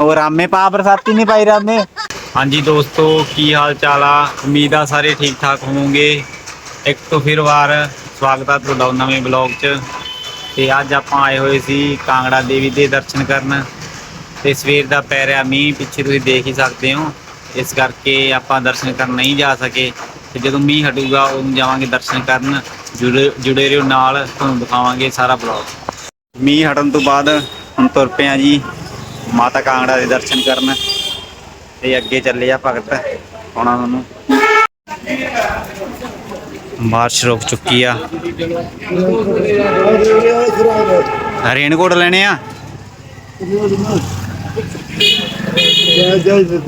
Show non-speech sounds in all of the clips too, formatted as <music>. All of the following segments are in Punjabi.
ਉਹ ਰਾਮੇ ਪਾ ਬਰਸਾਤੀ ਨਹੀਂ ਪਾਈ ਰਾਮੇ? ਹਾਂਜੀ ਦੋਸਤੋ ਕੀ ਹਾਲ ਚਾਲ ਆ? ਉਮੀਦ ਆ ਸਾਰੇ ਠੀਕ ਠਾਕ ਹੋਵੋਗੇ। ਇੱਕ ਤੋਂ ਫਿਰ ਵਾਰ ਸਵਾਗਤ ਆ ਤੁਹਾਡਾ ਨਵੇਂ ਬਲੌਗ 'ਚ। ਤੇ ਅੱਜ ਆਪਾਂ ਆਏ ਹੋਏ ਸੀ ਕਾਂਗੜਾ ਦੇਵੀ ਦੇ ਦਰਸ਼ਨ ਕਰਨ। ਤੇ ਸਵੇਰ ਦਾ ਪੈ ਰਿਹਾ ਮੀਂਹ ਪਿੱਛੇ ਤੁਸੀਂ ਦੇਖ ਹੀ ਸਕਦੇ ਹੋ। ਇਸ ਕਰਕੇ ਆਪਾਂ ਦਰਸ਼ਨ ਕਰਨ ਨਹੀਂ ਜਾ ਸਕੇ। ਤੇ ਜਦੋਂ ਮੀਂਹ ਹਟੂਗਾ ਉਦੋਂ ਜਾਵਾਂਗੇ ਦਰਸ਼ਨ ਕਰਨ। ਜੁੜੇ ਜੁੜੇ ਰਹੋ ਨਾਲ ਤੁਹਾਨੂੰ ਦਿਖਾਵਾਂਗੇ ਸਾਰਾ ਬਲੌਗ ਮੀਂਹ ਹਟਣ ਤੋਂ ਬਾਅਦ ਹੁਣ ਤੁਰ ਪਏ ਆ ਜੀ। ਮਾਤਾ ਕਾਂਗੜਾ ਦੇ ਦਰਸ਼ਨ ਕਰਨ। ਤੇ ਅੱਗੇ ਚੱਲੇ ਆ ਭਗਤ ਉਹਨਾਂ ਨੂੰ ਮਾਰਚ ਰੁਕ ਚੁੱਕੀ ਆ। ਰੇਨਕੋਟ ਲੈਣੇ ਆ। ਜੈ ਜੈ ਜੈ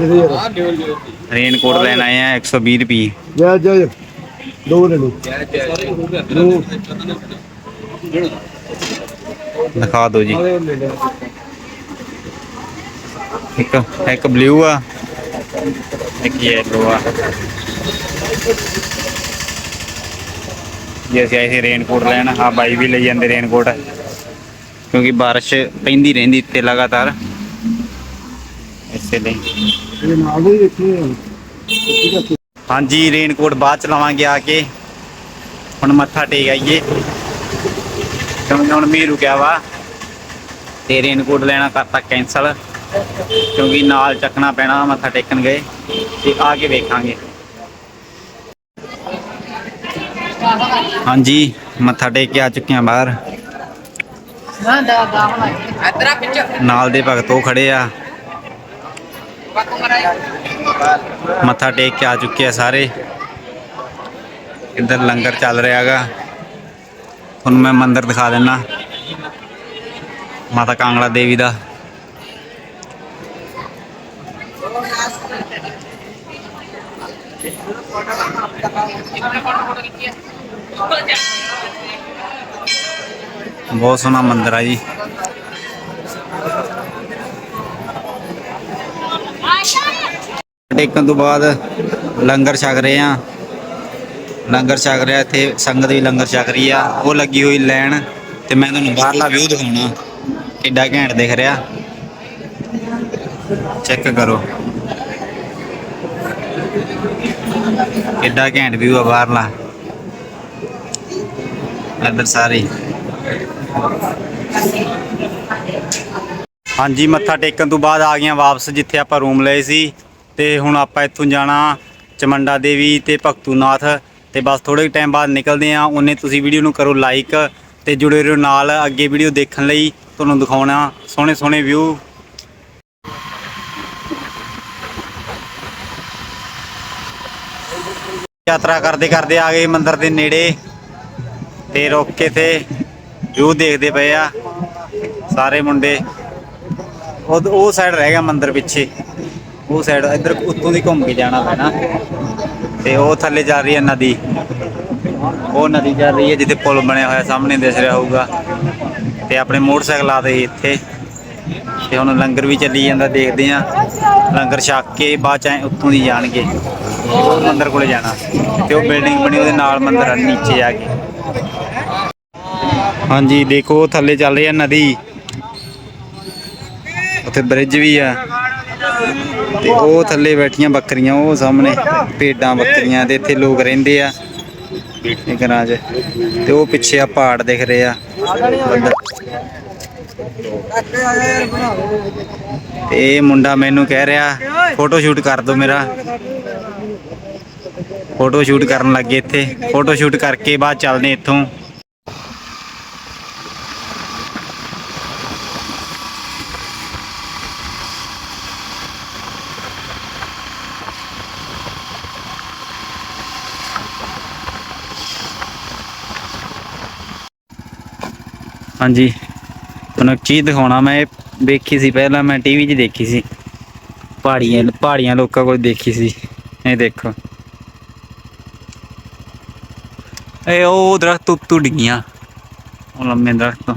ਰੇਨਕੋਟ ਲੈਣ ਆਏ ਆ 120 ਰੁਪਏ ਜੈ ਜੈ। ਦੋ ਲੈ ਲਓ। ਦੋ। ਦਿਖਾ ਦਿਓ ਜੀ। ਇੱਕ ਇੱਕ ਬਲੂ ਆ, ਇੱਕ ਯੈਲੋ ਆ। ਜੇ, ਅਸੀਂ ਆਏ ਸੀ ਰੇਨਕੋਟ ਲੈਣ। ਆ ਬਾਈ ਵੀ ਲਈ ਜਾਂਦੇ ਰੇਨਕੋਟ ਕਿਉਂਕਿ ਬਾਰਿਸ਼ ਪੈਂਦੀ ਰਹਿੰਦੀ ਇੱਥੇ ਲਗਾਤਾਰ। ਇਸੇ ਲਈ। ਹਾਂਜੀ ਰੇਨਕੋਟ ਬਾਅਦ ਚ ਲਵਾਂਗੇ ਆ ਕੇ। ਹੁਣ ਮੱਥਾ ਟੇਕ ਆਈਏ। ਕਿਉਂਕਿ ਹੁਣ ਮੀਂਹ ਰੁਕਿਆ ਵਾ ਤੇ ਰੇਨਕੋਟ ਲੈਣਾ ਕਰਤਾ ਕੈਂਸਲ ਕਿਉਂਕਿ ਨਾਲ ਚੱਕਣਾ ਪੈਣਾ ਮੱਥਾ ਟੇਕਣ ਗਏ ਤੇ ਆ ਕੇ ਵੇਖਾਂਗੇ। ਹਾਂਜੀ ਮੱਥਾ ਟੇਕ ਕੇ ਆ ਚੁੱਕੇ ਆ ਬਾਹਰ ਨਾਲ ਦੇ ਭਗਤ ਉਹ ਖੜੇ ਆ। ਮੱਥਾ ਟੇਕ ਕੇ ਆ ਚੁੱਕੇ ਆ ਸਾਰੇ। ਇੱਧਰ ਲੰਗਰ ਚੱਲ ਰਿਹਾਗਾ ਤੁਹਾਨੂੰ ਮੈਂ ਮੰਦਿਰ ਦਿਖਾ ਦਿੰਨਾ। ਮਾਤਾ ਕਾਂਗੜਾ ਦੇਵੀ ਦਾ। ਬਹੁਤ ਸੋਹਣਾ ਮੰਦਿਰ ਆ ਜੀ। ਟੇਕਣ ਤੋਂ ਬਾਅਦ ਲੰਗਰ ਛਕ ਰਹੇ ਆ। ਲੰਗਰ ਛਕ ਰਿਹਾ, ਇੱਥੇ ਸੰਗਤ ਵੀ ਲੰਗਰ ਛਕ ਰਹੀ ਆ। ਉਹ ਲੱਗੀ ਹੋਈ ਲੈਣ ਤੇ ਮੈਂ ਤੁਹਾਨੂੰ ਬਾਹਰਲਾ ਵਿਊ ਦਿਖਾਉਣਾ। ਕਿੱਡਾ ਘੈਂਟ ਦਿਖ ਰਿਹਾ। ਚੈੱਕ ਕਰੋ। ਕਿੱਡਾ ਘੈਂਟ ਵਿਊ ਆ ਬਾਹਰਲਾ। ਇੱਧਰ ਸਾਰੇ। ਹਾਂਜੀ, ਮੱਥਾ ਟੇਕਣ ਤੋਂ ਬਾਅਦ ਆ ਗਈਆਂ ਵਾਪਸ, ਜਿੱਥੇ ਆਪਾਂ ਰੂਮ ਲਏ ਸੀ। ਤੇ ਹੁਣ ਆਪਾਂ ਇੱਥੋਂ ਜਾਣਾ ਚਮੰਡਾ ਦੇਵੀ ਤੇ ਭਗਤੂਨਾਥ। ਤੇ ਬਸ ਥੋੜੇ ਟਾਈਮ ਬਾਅਦ ਨਿਕਲਦੇ ਆ ਉਹਨੇ ਤੁਸੀਂ ਵੀਡੀਓ ਨੂੰ ਕਰੋ ਲਾਈਕ ਤੇ ਜੁੜੇ ਰਹੋ ਨਾਲ। ਅੱਗੇ ਵੀਡੀਓ ਦੇਖਣ ਲਈ ਤੁਹਾਨੂੰ ਦਿਖਾਉਣਾ। ਸੋਹਣੇ ਸੋਹਣੇ ਵਿਊ ਯਾਤਰਾ ਕਰਦੇ ਕਰਦੇ ਆ ਗਏ ਮੰਦਿਰ ਦੇ ਨੇੜੇ। ਤੇ ਰੁਕ ਕੇ ਤੇ ਵਿਊ ਦੇਖਦੇ ਪਏ ਆ ਸਾਰੇ ਮੁੰਡੇ। ਉਹ ਉਹ ਸਾਈਡ ਰਹਿ ਗਿਆ ਮੰਦਿਰ ਪਿੱਛੇ। ਉਹ ਸਾਈਡ ਇੱਧਰ ਉੱਤੋਂ ਦੀ ਘੁੰਮ ਕੇ ਜਾਣਾ ਪੈਣਾ। ਤੇ ਉਹ ਥੱਲੇ ਜਾ ਰਹੀ ਹੈ ਨਦੀ। ਉਹ ਨਦੀ ਚੱਲ ਰਹੀ ਹੈ ਜਿੱਥੇ ਪੁਲ ਬਣਿਆ ਹੋਇਆ ਸਾਹਮਣੇ ਦਿਸ ਰਿਹਾ ਹੋਊਗਾ। ਤੇ ਆਪਣੇ ਮੋਟਰਸਾਈਕਲ ਆ ਦੇ ਇੱਥੇ। ਤੇ ਹੁਣ ਲੰਗਰ ਵੀ ਚੱਲੀ ਜਾਂਦਾ, ਦੇਖਦੇ ਆ ਲੰਗਰ ਛਕ ਕੇ ਬਾਅਦ ਚ ਐਂ ਦੀ ਜਾਣਗੇ। ਉਹ ਮੰਦਿਰ ਕੋਲੇ ਜਾਣਾ। ਤੇ ਉਹ ਬਿਲਡਿੰਗ ਬਣੀ ਉਹਦੇ ਨਾਲ ਮੰਦਿਰ ਆ, ਨੀਚੇ ਜਾ ਕੇ। ਹਾਂਜੀ, ਦੇਖੋ, ਥੱਲੇ ਚੱਲ ਰਹੀ ਹੈ ਨਦੀ। ਉੱਥੇ ਬ੍ਰਿਜ ਵੀ ਆ। ਤੇ ਉਹ ਥੱਲੇ ਬੈਠੀਆਂ ਬੱਕਰੀਆਂ, ਉਹ ਸਾਹਮਣੇ ਭੇਡਾਂ ਬੱਕਰੀਆਂ ਤੇ ਇੱਥੇ ਲੋਕ ਰਹਿੰਦੇ ਆ। ਇਹ ਘਰਾਂ 'ਚ ਤੇ ਉਹ ਪਿੱਛੇ ਆ ਪਹਾੜ ਦਿਖ ਰਹੇ ਆ। ਤੇ ਇਹ ਮੁੰਡਾ ਮੈਨੂੰ ਕਹਿ ਰਿਹਾ, ਫੋਟੋ ਸ਼ੂਟ ਕਰ ਦਿਓ ਮੇਰਾ। ਫੋਟੋ ਸ਼ੂਟ ਕਰਨ ਲੱਗੇ ਇੱਥੇ। ਫੋਟੋ ਸ਼ੂਟ ਕਰਕੇ ਬਾਅਦ ਚੱਲਦੇ ਇੱਥੋਂ। ਹਾਂਜੀ। ਤੁਹਾਨੂੰ ਇੱਕ ਚੀਜ਼ ਦਿਖਾਉਣਾ, ਮੈਂ ਇਹ ਵੇਖੀ ਸੀ ਪਹਿਲਾਂ, ਮੈਂ ਟੀਵੀ 'ਚ ਦੇਖੀ ਸੀ। ਪਹਾੜੀਆਂ ਪਹਾੜੀਆਂ ਲੋਕਾਂ ਕੋਲ ਦੇਖੀ ਸੀ। ਇਹ ਦੇਖੋ। ਇਹ ਉਹ ਦਰਖਤ ਉੱਤੋਂ ਡਿੱਗੀਆਂ। ਉਹ ਲੰਮੇ ਦਰਖਤ।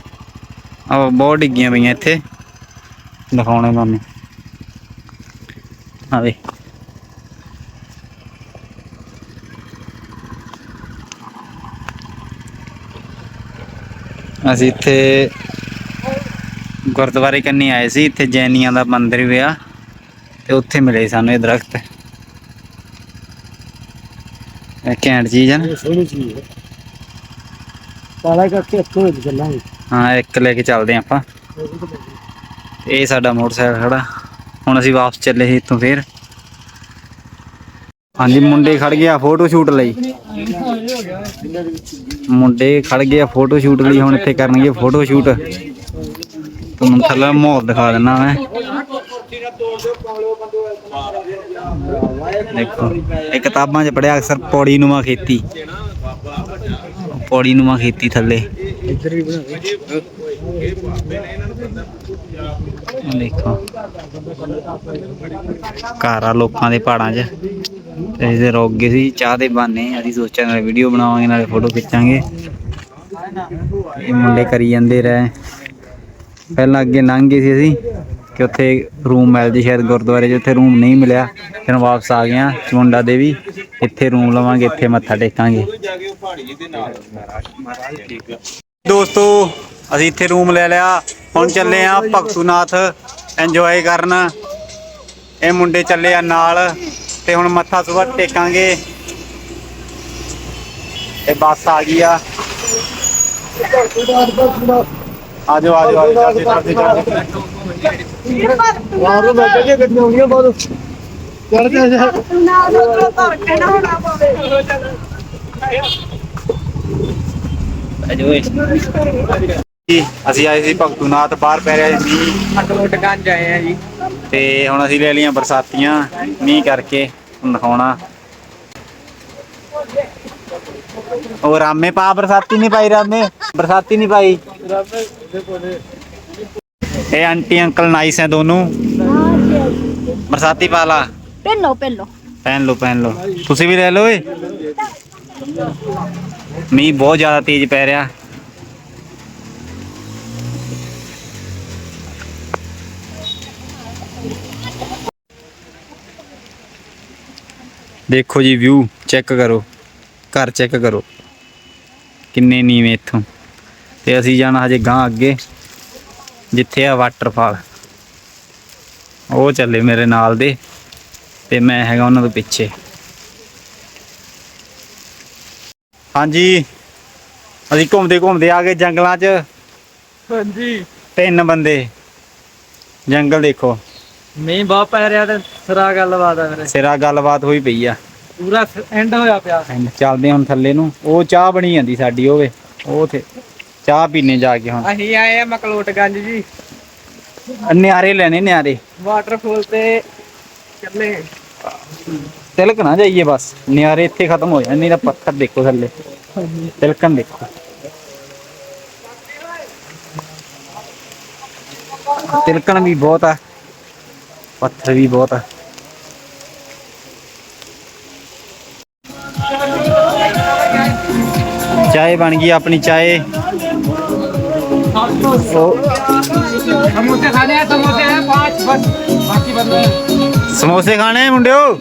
ਆ ਬਹੁਤ ਡਿੱਗੀਆਂ ਪਈਆਂ ਇੱਥੇ। ਦਿਖਾਉਣੇ ਤੁਹਾਨੂੰ। ਆ ਅਸੀਂ ਇੱਥੇ ਗੁਰਦੁਆਰੇ ਕੰਨੀ ਆਏ ਸੀ ਇੱਥੇ ਜੈਨੀਆਂ ਦਾ ਮੰਦਿਰ ਵੀ ਆ ਤੇ ਉੱਥੇ ਮਿਲੇ ਸਾਨੂੰ ਇਹ ਦਰਖਤ। ਇਹ ਘੈਂਟ ਚੀਜ਼ ਹੈ ਨਾ। ਇਹ ਸੋਹਣੀ ਚੀਜ਼ ਹੈ ਕਾਲਾ ਕਰਕੇ ਇੱਥੋਂ ਵਿੱਚ ਚੱਲਾਂਗੇ। ਹਾਂ ਇੱਕ ਲੈ ਕੇ ਚੱਲਦੇ ਹਾਂ ਆਪਾਂ। ਇਹ ਸਾਡਾ ਮੋਟਰਸਾਈਕਲ ਖੜਾ। ਹੁਣ ਅਸੀਂ ਵਾਪਸ ਚੱਲੇ ਸੀ ਇੱਥੋਂ ਫੇਰ। ਹਾਂਜੀ, ਮੁੰਡੇ ਖੜ ਗਿਆ ਫੋਟੋ ਸ਼ੂਟ ਲਈ। ਮੁੰਡੇ ਖੜ ਗਏ ਫੋਟੋ ਸ਼ੂਟ ਲਈ, ਹੁਣ ਇੱਥੇ ਕਰਨਗੇ ਫੋਟੋ ਸ਼ੂਟ ਤੁਹਾਨੂੰ ਥੱਲੇ ਮਾਹੌਲ ਦਿਖਾ ਦਿੰਦਾ ਮੈਂ। ਦੇਖੋ, ਇਹ ਕਿਤਾਬਾਂ 'ਚ ਪੜਿਆ ਅਕਸਰ ਪੌੜੀ ਨੂਮਾ ਖੇਤੀ। ਪੌੜੀ ਨੂਮਾ ਖੇਤੀ ਥੱਲੇ। ਇੱਧਰ ਵੀ ਦੇਖੋ, ਘਰ ਆ ਲੋਕਾਂ ਦੇ ਪਹਾੜਾਂ 'ਚ। ਤੇ ਇਹਦੇ ਰੁਕ ਗਏ ਸੀ, ਚਾਹ ਦੇ ਬਾਨੇ ਅਸੀਂ ਸੋਚਿਆ ਨਾਲੇ ਵੀਡੀਓ ਬਣਾਵਾਂਗੇ, ਨਾਲੇ ਫੋਟੋ ਖਿੱਚਾਂਗੇ। ਇਹ ਮੁੰਡੇ ਕਰੀ ਜਾਂਦੇ ਰਹੇ। ਪਹਿਲਾਂ ਅੱਗੇ ਲੰਘ ਗਏ ਸੀ ਅਸੀਂ, ਕਿ ਉੱਥੇ ਰੂਮ ਮਿਲ ਸ਼ਾਇਦ ਗੁਰਦੁਆਰੇ 'ਚ, ਉੱਥੇ ਰੂਮ ਨਹੀਂ ਮਿਲਿਆ। ਫਿਰ ਵਾਪਸ ਆ ਗਏ ਆ ਚਮੁੰਡਾ ਦੇਵੀ। ਇੱਥੇ ਰੂਮ ਲਵਾਂਗੇ, ਇੱਥੇ ਮੱਥਾ ਟੇਕਾਂਗੇ। ਦੋਸਤੋ, ਅਸੀਂ ਇੱਥੇ ਰੂਮ ਲੈ ਲਿਆ। ਹੁਣ ਚੱਲੇ ਆ ਭਗਤੂਨਾਥ ਇੰਜੋਏ ਕਰਨ। ਇਹ ਮੁੰਡੇ ਚੱਲੇ ਆ ਨਾਲ। ਤੇ ਹੁਣ ਮੱਥਾ ਸੁਬਹ ਟੇਕਾਂਗੇ। ਇਹ ਬੱਸ ਆ ਗਈ ਆ। ਆਜੋ ਆਜੋ ਆਜੋ ਵਾਰੋ ਮੈਂ ਕਹਿੰਦੀ ਗੱਡੀਆਂ ਆਉਂਦੀਆਂ ਚੜਦੇ ਜਾ ਨਾ ਲੋਕਾਂ ਭਰ ਕੇ ਨਾ ਹੋਣਾ ਪਵੇ ਆਜੋ ਏ। ਜੀ ਅਸੀਂ ਆਏ ਸੀ ਭਗਤੂਨਾਥ ਬਾਹਰ ਪੈ ਰਿਹਾ ਸੀ ਅਕਲੋਟ ਗੰਜ ਆਏ ਆ ਜੀ। ਤੇ ਹੁਣ ਅਸੀਂ ਲੈ ਲਈਆਂ ਬਰਸਾਤੀਆਂ ਮੀਂਹ ਕਰਕੇ ਤੁਹਾਨੂੰ ਦਿਖਾਉਣਾ। ਉਹ ਰਾਮੇ ਪਾ ਬਰਸਾਤੀ ਨਹੀਂ ਪਾਈ ਰਾਮੇ। ਬਰਸਾਤੀ ਨਹੀਂ ਪਾਈ। ਇਹ ਆਂਟੀ ਅੰਕਲ ਨਾਈਸ ਹੈ ਦੋਨੋਂ। ਬਰਸਾਤੀ ਪਾ ਲਾ। ਪਹਿਲੋ ਪਹਿਲੋ। ਪਹਿਨ ਲਓ ਪਹਿਨ ਲਓ। ਤੁਸੀਂ ਵੀ ਲੈ ਲਓ ਏ। ਮੀਂਹ ਬਹੁਤ ਜ਼ਿਆਦਾ ਤੇਜ਼ ਪੈ ਰਿਹਾ। ਦੇਖੋ ਜੀ ਵਿਊ ਚੈੱਕ ਕਰੋ। ਘਰ ਚੈੱਕ ਕਰੋ। ਕਿੰਨੇ ਨੀਵੇਂ ਇੱਥੋਂ। ਤੇ ਅਸੀਂ ਜਾਣਾ ਹਜੇ ਗਾਂ ਅੱਗੇ ਜਿੱਥੇ ਆ ਵਾਟਰਫਾਲ ਉਹ ਚੱਲੇ ਮੇਰੇ ਨਾਲ ਦੇ ਤੇ ਮੈਂ ਹੈਗਾ ਉਹਨਾਂ ਤੋਂ ਪਿੱਛੇ। ਹਾਂਜੀ। ਅਸੀਂ ਘੁੰਮਦੇ ਘੁੰਮਦੇ ਆ ਗਏ ਜੰਗਲਾਂ 'ਚ। ਹਾਂਜੀ। ਤਿੰਨ ਬੰਦੇ। ਜੰਗਲ ਦੇਖੋ। ਮੀਂਹ ਬਹੁਤ ਪੈ ਰਿਹਾ ਤੇ ਸਰਾ ਗੱਲਬਾਤ ਆ ਮੇਰੇ ਸਿਰਾ ਗੱਲਬਾਤ ਹੋਈ ਪਈ ਆ। ਪੂਰਾ ਐਂਡ ਹੋਇਆ ਪਿਆ। ਚੱਲਦੇ ਹੁਣ ਥੱਲੇ ਨੂੰ। ਉਹ ਚਾਹ ਬਣੀ ਜਾਂਦੀ ਸਾਡੀ ਹੋਵੇ ਉਹ ਤੇ ਚਾਹ ਪੀਣੇ ਜਾ ਕੇ ਹੁਣ। ਅਸੀਂ ਆਏ ਆ ਮਕਲੋਟਗੰਜ ਜੀ। ਨਿਆਰੇ ਲੈਣੇ ਨਿਆਰੇ। ਵਾਟਰਫਾਲ ਤੇ ਚੱਲੇ ਤਿਲਕ ਨਾ ਜਾਈਏ ਬਸ। ਨਿਆਰੇ ਇੱਥੇ ਖਤਮ ਹੋ ਜਾਂਦੇ ਨਹੀਂ ਤਾਂ ਪੱਥਰ ਦੇਖੋ ਥੱਲੇ। ਤਿਲਕਣ ਦੇਖੋ। ਤਿਲਕਣ ਵੀ ਬਹੁਤ ਆ। ਪੱਥਰ ਵੀ ਬਹੁਤ ਆ। ਚਾਏ ਬਣ ਗਈ ਆਪਣੀ ਚਾਏ ਸਮੋਸੇ ਖਾਣੇ ਆ ਮੁੰਡਿਓ?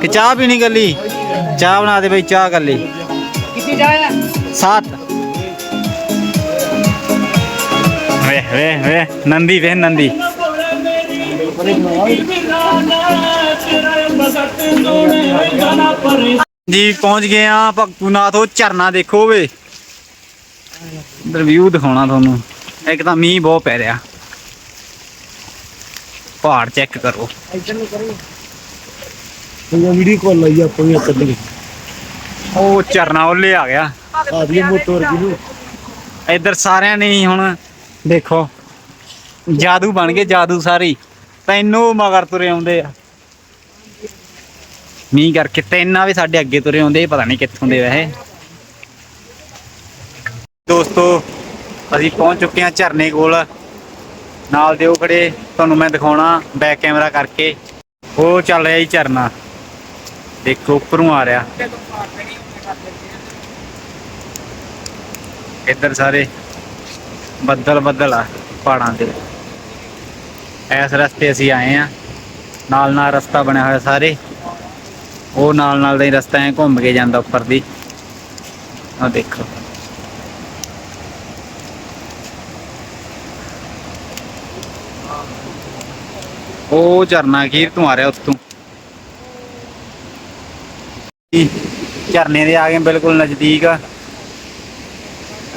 ਕਿ ਚਾਹ ਵੀ ਨਹੀਂ ਗੱਲੀ ਚਾਹ ਬਣਾ ਦੇ ਬਈ ਚਾਹ ਗੱਲੀ ਕਿੰਨੀ ਚਾਹ ਹੈ ਵੇ ਵੇ ਵੇ ਨੰਦੀ ਵੇ ਨੰਦੀ। ਜੀ ਪਹੁੰਚ ਗਏ ਆ ਭਗਤੂਨਾਥ ਉਹ ਝਰਨਾ ਦੇਖੋ ਵੇ ਇਧਰ ਵਿਊ ਦਿਖਾਉਣਾ ਤੁਹਾਨੂੰ। ਇੱਕ ਤਾਂ ਮੀਂਹ ਬਹੁਤ ਪੈ ਰਿਹਾ। ਪਹਾੜ ਚੈੱਕ ਕਰੋ। ਇੱਧਰ ਨੂੰ ਕਰੀ ਇਹ ਵੀਡੀਓ ਕਾਲ ਲਈ ਆਪਾਂ ਵੀ ਇੱਕ ਅੱਧੀ ਉਹ ਝਰਨਾ ਉੱਲੇ ਆ ਗਿਆ। ਮੋਟਰ ਇੱਧਰ ਸਾਰਿਆਂ ਨੇ ਹੀ ਹੁਣ ਦੇਖੋ। ਜਾਦੂ ਬਣ ਗਏ ਜਾਦੂ ਸਾਰੀ। ਤੈਨੂੰ ਮਗਰ ਤੁਰੇ ਆਉਂਦੇ ਆ। ਮੀਂਹ ਕਰਕੇ ਤੈਨਾਂ ਵੀ ਸਾਡੇ ਅੱਗੇ ਤੁਰੇ ਆਉਂਦੇ ਪਤਾ ਨਹੀਂ ਕਿੱਥੋਂ ਦੇ ਵੈਸੇ। ਦੋਸਤੋ, ਅਸੀਂ ਪਹੁੰਚ ਚੁੱਕੇ ਹਾਂ ਝਰਨੇ ਕੋਲ। ਨਾਲ ਦੇ ਉਹ ਖੜੇ, ਤੁਹਾਨੂੰ ਮੈਂ ਦਿਖਾਉਣਾ ਬੈਕ ਕੈਮਰਾ ਕਰਕੇ। ਉਹ ਚੱਲ ਰਿਹਾ ਜੀ ਝਰਨਾ। ਦੇਖੋ, ਉੱਪਰੋਂ ਆ ਰਿਹਾ। ਇੱਧਰ ਸਾਰੇ ਬੱਦਲ ਬੱਦਲ ਆ ਪਹਾੜਾਂ ਦੇ। ਇਸ ਰਸਤੇ ਅਸੀਂ ਆਏ ਆ। ਨਾਲ ਨਾਲ ਰਸਤਾ ਬਣਿਆ ਹੋਇਆ ਸਾਰੇ। ਉਹ ਨਾਲ ਨਾਲ ਦਾ ਹੀ ਰਸਤਾ ਐ ਘੁੰਮ ਕੇ ਜਾਂਦਾ ਉੱਪਰ ਦੀ। ਆ ਦੇਖੋ। ਉਹ ਝਰਨਾ ਕੀ ਤੋਂ ਆ ਰਿਹਾ ਉਸ ਤੋਂ ਝਰਨੇ ਦੇ ਆ ਗਏ ਬਿਲਕੁਲ ਨਜ਼ਦੀਕ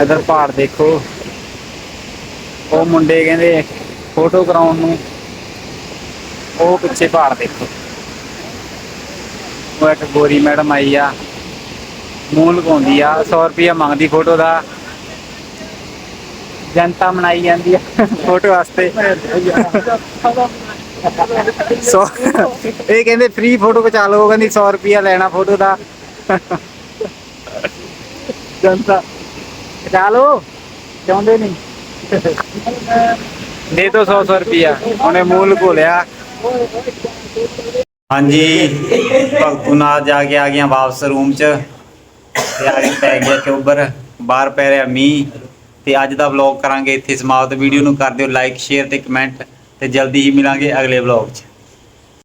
ਇਧਰ ਪਹਾੜ ਦੇਖੋ। ਉਹ ਮੁੰਡੇ ਕਹਿੰਦੇ ਫੋਟੋ ਕਰਾਉਣ ਨੂੰ। ਉਹ ਪਿੱਛੇ ਪਹਾੜ ਦੇਖੋ। ਉਹ ਇੱਕ ਗੋਰੀ ਮੈਡਮ ਆਈ ਆ। ਮੂੰਹ ਲਗਾਉਂਦੀ ਆ। 100 ਰੁਪਿਆ ਮੰਗਦੀ ਫੋਟੋ ਦਾ। ਜਨਤਾ ਮਨਾਈ ਜਾਂਦੀ ਆ ਫੋਟੋ ਵਾਸਤੇ। ਸੋ <laughs> ਇਹ ਕਹਿੰਦੇ ਫ੍ਰੀ ਫੋਟੋ ਖਿਚਾ ਲਓ। ਕਹਿੰਦੀ 100 ਰੁਪਿਆ ਲੈਣਾ ਫੋਟੋ ਦਾ। ਜਨਤਾ। ਖਿਚਾ ਲਓ। ਚਾਹੁੰਦੇ ਨਹੀਂ। ਦੇ ਦੋ 100 100 ਰੁਪਿਆ ਉਹਨੇ ਮੂੰਹ ਲਗੋ ਹਾਂਜੀ, ਭਗਤੂ ਨਾਲ ਜਾ ਕੇ ਆ ਗਿਆ ਵਾਪਸ ਰੂਮ 'ਚ। ਤੇ ਆ ਕੇ ਪੈ ਗਿਆ ਚੋਬਰ ਬਾਹਰ ਪੈ ਰਿਹਾ ਮੀਂਹ। ਤੇ ਅੱਜ ਦਾ ਵਲੌਗ ਕਰਾਂਗੇ ਇੱਥੇ ਸਮਾਪਤ। ਵੀਡੀਓ ਨੂੰ ਕਰ ਦਿਓ ਲਾਈਕ ਸ਼ੇਅਰ ਤੇ ਕਮੈਂਟ ਤੇ ਜਲਦੀ ਹੀ ਮਿਲਾਂਗੇ ਅਗਲੇ ਵਲੌਗ 'ਚ।